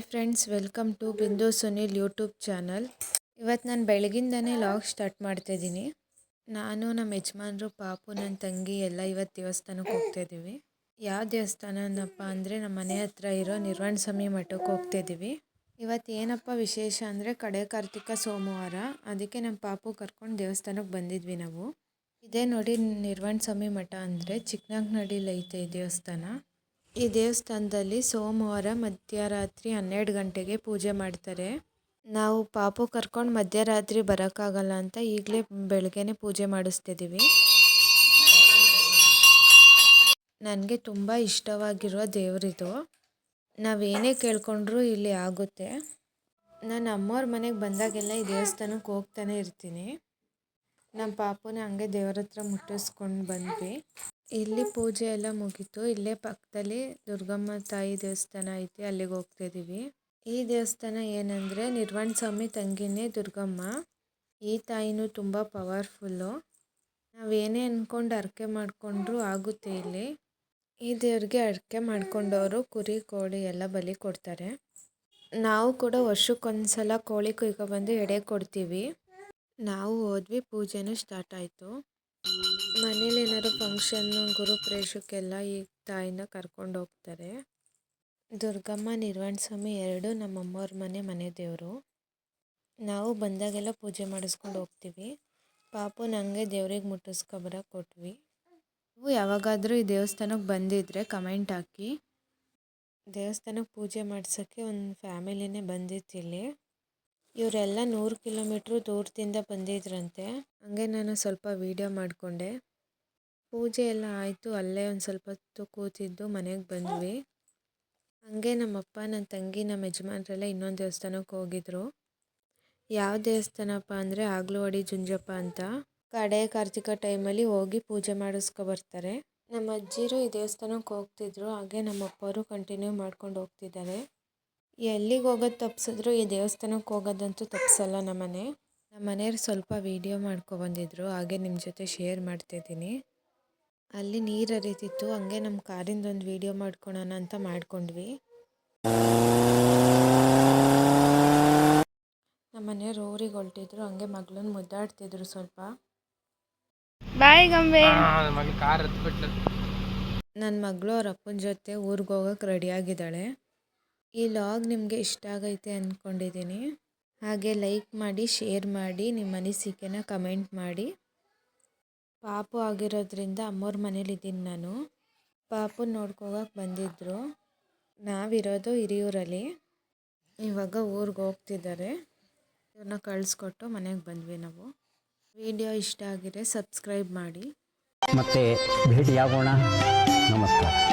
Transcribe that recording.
Hi friends, welcome to ಬಿಂದು Sunil YouTube channel. ಇವತ್ತು ನಾನು ಬೆಳಗಿಂದನೇ ಲಾಗ್ ಸ್ಟಾರ್ಟ್ ಮಾಡ್ತಾಯಿದ್ದೀನಿ ನಾನು ನಮ್ಮ ಯಜಮಾನ್ರು, ಪಾಪು ನನ್ನ ತಂಗಿ ಎಲ್ಲ ಇವತ್ತು ದೇವಸ್ಥಾನಕ್ಕೆ ಹೋಗ್ತಾ ಇದ್ದೀವಿ ಯಾವ ದೇವಸ್ಥಾನನಪ್ಪ ಅಂದರೆ ನಮ್ಮ ಮನೆ ಹತ್ರ ಇರೋ ನಿರ್ವಾಣ ಸ್ವಾಮಿ ಮಠಕ್ಕೆ ಹೋಗ್ತಾ ಇದ್ದೀವಿ ಇವತ್ತು ಏನಪ್ಪ ವಿಶೇಷ ಅಂದರೆ ಕಡೆ ಕಾರ್ತಿಕ ಸೋಮವಾರ. ಅದಕ್ಕೆ ನಮ್ಮ ಪಾಪು ಕರ್ಕೊಂಡು ದೇವಸ್ಥಾನಕ್ಕೆ ಬಂದಿದ್ವಿ ನಾವು. ಇದೇ ನೋಡಿ ನಿರ್ವಾಣ ಸ್ವಾಮಿ ಮಠ ಅಂದರೆ ಚಿಕ್ಕನಾಗ್ನಡಿಲೈತೆ ಈ ದೇವಸ್ಥಾನ. ಈ ದೇವಸ್ಥಾನದಲ್ಲಿ ಸೋಮವಾರ ಮಧ್ಯರಾತ್ರಿ ಹನ್ನೆರಡು ಗಂಟೆಗೆ ಪೂಜೆ ಮಾಡ್ತಾರೆ. ನಾವು ಪಾಪು ಕರ್ಕೊಂಡು ಮಧ್ಯರಾತ್ರಿ ಬರೋಕ್ಕಾಗಲ್ಲ ಅಂತ ಈಗಲೇ ಬೆಳಗ್ಗೆನೆ ಪೂಜೆ ಮಾಡಿಸ್ತಿದ್ದೀವಿ ನನಗೆ ತುಂಬ ಇಷ್ಟವಾಗಿರುವ ದೇವರಿದು. ನಾವೇನೇ ಕೇಳಿಕೊಂಡ್ರೂ ಇಲ್ಲಿ ಆಗುತ್ತೆ. ನಾನು ಅಮ್ಮವ್ರ ಮನೆಗೆ ಬಂದಾಗೆಲ್ಲ ಈ ದೇವಸ್ಥಾನಕ್ಕೆ ಹೋಗ್ತಾನೆ ಇರ್ತೀನಿ. ನಮ್ಮ ಪಾಪುನ ಹಂಗೆ ದೇವ್ರ ಹತ್ರ ಮುಟ್ಟಿಸ್ಕೊಂಡು ಬಂದ್ವಿ. ಇಲ್ಲಿ ಪೂಜೆ ಎಲ್ಲ ಮುಗೀತು. ಇಲ್ಲೇ ಪಕ್ಕದಲ್ಲಿ ದುರ್ಗಮ್ಮ ತಾಯಿ ದೇವಸ್ಥಾನ ಐತಿ, ಅಲ್ಲಿಗೆ ಹೋಗ್ತಾ ಇದೀವಿ. ಈ ದೇವಸ್ಥಾನ ಏನಂದರೆ ನಿರ್ವಾಣ ಸ್ವಾಮಿ ತಂಗಿನೇ ದುರ್ಗಮ್ಮ. ಈ ತಾಯಿನೂ ತುಂಬ ಪವರ್ಫುಲ್ಲು ನಾವೇನೇ ಅಂದ್ಕೊಂಡು ಅರ್ಕೆ ಮಾಡಿಕೊಂಡ್ರು ಆಗುತ್ತೆ ಇಲ್ಲಿ. ಈ ದೇವ್ರಿಗೆ ಅರ್ಕೆ ಮಾಡ್ಕೊಂಡವರು ಕುರಿ, ಕೋಳಿ ಎಲ್ಲ ಬಲಿ ಕೊಡ್ತಾರೆ. ನಾವು ಕೂಡ ವರ್ಷಕ್ಕೊಂದ್ಸಲ ಕೋಳಿ ಕುಯ್ಕೊಬಂದು ಎಡೆ ಕೊಡ್ತೀವಿ. ನಾವು ಹೋದ್ವಿ, ಪೂಜೆನೂ ಸ್ಟಾರ್ಟ್ ಆಯಿತು. ಫಂಕ್ಷನ್ನು ಗುರುಪ್ರವೇಶಕ್ಕೆಲ್ಲ ಈ ತಾಯಿನ ಕರ್ಕೊಂಡು ಹೋಗ್ತಾರೆ. ದುರ್ಗಮ್ಮ ನಿರ್ವಾಣ ಸ್ವಾಮಿ ಎರಡು, ನಮ್ಮಮ್ಮವ್ರ ಮನೆ ಮನೆ ದೇವರು. ನಾವು ಬಂದಾಗೆಲ್ಲ ಪೂಜೆ ಮಾಡಿಸ್ಕೊಂಡು ಹೋಗ್ತೀವಿ. ಪಾಪು ನನಗೆ ದೇವ್ರಿಗೆ ಮುಟ್ಟಿಸ್ಕೊಬರಕ್ಕೆ ಕೊಟ್ವಿ. ನೀವು ಯಾವಾಗಾದರೂ ಈ ದೇವಸ್ಥಾನಕ್ಕೆ ಬಂದಿದ್ದರೆ ಕಮೆಂಟ್ ಹಾಕಿ. ದೇವಸ್ಥಾನಕ್ಕೆ ಪೂಜೆ ಮಾಡ್ಸೋಕ್ಕೆ ಒಂದು ಫ್ಯಾಮಿಲಿನೇ ಬಂದಿತ್ತು ಇಲ್ಲಿ ಇವರೆಲ್ಲ ನೂರು ಕಿಲೋಮೀಟ್ರು ದೂರದಿಂದ ಬಂದಿದ್ರಂತೆ. ಹಂಗೆ ನಾನು ಸ್ವಲ್ಪ ವೀಡಿಯೋ ಮಾಡಿಕೊಂಡೆ. ಪೂಜೆ ಎಲ್ಲ ಆಯಿತು, ಅಲ್ಲೇ ಒಂದು ಸ್ವಲ್ಪ ಹೊತ್ತು ಕೂತಿದ್ದು, ಮನೆಗೆ ಬಂದ್ವಿ. ಹಂಗೆ ನಮ್ಮಪ್ಪ ನನ್ನ ತಂಗಿ ನಮ್ಮ ಯಜಮಾನ್ರೆಲ್ಲ ಇನ್ನೊಂದು ದೇವಸ್ಥಾನಕ್ಕೆ ಹೋಗಿದ್ರು. ಯಾವ ದೇವಸ್ಥಾನಪ್ಪ ಅಂದರೆ ಆಗ್ಲುವಾಡಿ ಜುಂಜಪ್ಪ ಅಂತ. ಕಡೆ ಕಾರ್ತಿಕ ಟೈಮಲ್ಲಿ ಹೋಗಿ ಪೂಜೆ ಮಾಡಿಸ್ಕೊ ಬರ್ತಾರೆ. ನಮ್ಮ ಅಜ್ಜಿರು ಈ ದೇವಸ್ಥಾನಕ್ಕೆ ಹೋಗ್ತಿದ್ರು, ಹಾಗೆ ನಮ್ಮ ಅಪ್ಪವರು ಕಂಟಿನ್ಯೂ ಮಾಡ್ಕೊಂಡು ಹೋಗ್ತಿದ್ದಾರೆ. ಎಲ್ಲಿಗೆ ಹೋಗೋದು ತಪ್ಪಿಸಿದ್ರು ಈ ದೇವಸ್ಥಾನಕ್ಕೆ ಹೋಗೋದಂತೂ ತಪ್ಪಿಸಲ್ಲ ನಮ್ಮನೆ. ನಮ್ಮ ಮನೆಯವ್ರು ಸ್ವಲ್ಪ ವೀಡಿಯೋ ಮಾಡ್ಕೊಬಂದಿದ್ರು ಹಾಗೆ ನಿಮ್ಮ ಜೊತೆ ಶೇರ್ ಮಾಡ್ತಾಯಿದ್ದೀನಿ ಅಲ್ಲಿ ನೀರು ಹರಿತಿತ್ತು ಹಂಗೆ ನಮ್ಮ ಕಾರಿಂದ ಒಂದು ವೀಡಿಯೋ ಮಾಡ್ಕೊಳೋಣ ಅಂತ ಮಾಡ್ಕೊಂಡ್ವಿ. ನಮ್ಮ ಮನೆಯವ್ರು ಊರಿಗೆ ಹೊಲ್ಟಿದ್ರು ಹಂಗೆ ಮಗಳನ್ನ ಮುದ್ದಾಡ್ತಿದ್ರು ಸ್ವಲ್ಪ. ಬಾಯ್ ಗಂಬೆ. ನನ್ನ ಮಗಳು ಅವ್ರ ಅಪ್ಪನ ಜೊತೆ ಊರಿಗೆ ಹೋಗೋಕೆ ರೆಡಿಯಾಗಿದ್ದಾಳೆ ಈ ಲಾಗ್ ನಿಮಗೆ ಇಷ್ಟ ಆಗೈತೆ ಅಂದ್ಕೊಂಡಿದ್ದೀನಿ ಹಾಗೆ ಲೈಕ್ ಮಾಡಿ ಶೇರ್ ಮಾಡಿ ನಿಮ್ಮ ಅನಿಸಿಕೆನ ಕಮೆಂಟ್ ಮಾಡಿ. ಪಾಪು ಆಗಿರೋದ್ರಿಂದ ಮನೇಲಿ ಮನೇಲಿದ್ದೀನಿ ನಾನು. ಪಾಪು ನೋಡ್ಕೋಗಕ್ಕೆ ಬಂದಿದ್ದರು ನಾವಿರೋದು ಹಿರಿಯೂರಲ್ಲಿ. ಇವಾಗ ಊರಿಗೆ ಹೋಗ್ತಿದ್ದಾರೆ. ಇವ್ರನ್ನ ಕಳಿಸ್ಕೊಟ್ಟು ಮನೆಗೆ ಬಂದ್ವಿ ನಾವು. ವಿಡಿಯೋ ಇಷ್ಟ ಆಗಿದೆ ಸಬ್ಸ್ಕ್ರೈಬ್ ಮಾಡಿ. ಮತ್ತೆ ಭೇಟಿಯಾಗೋಣ. ನಮಸ್ಕಾರ.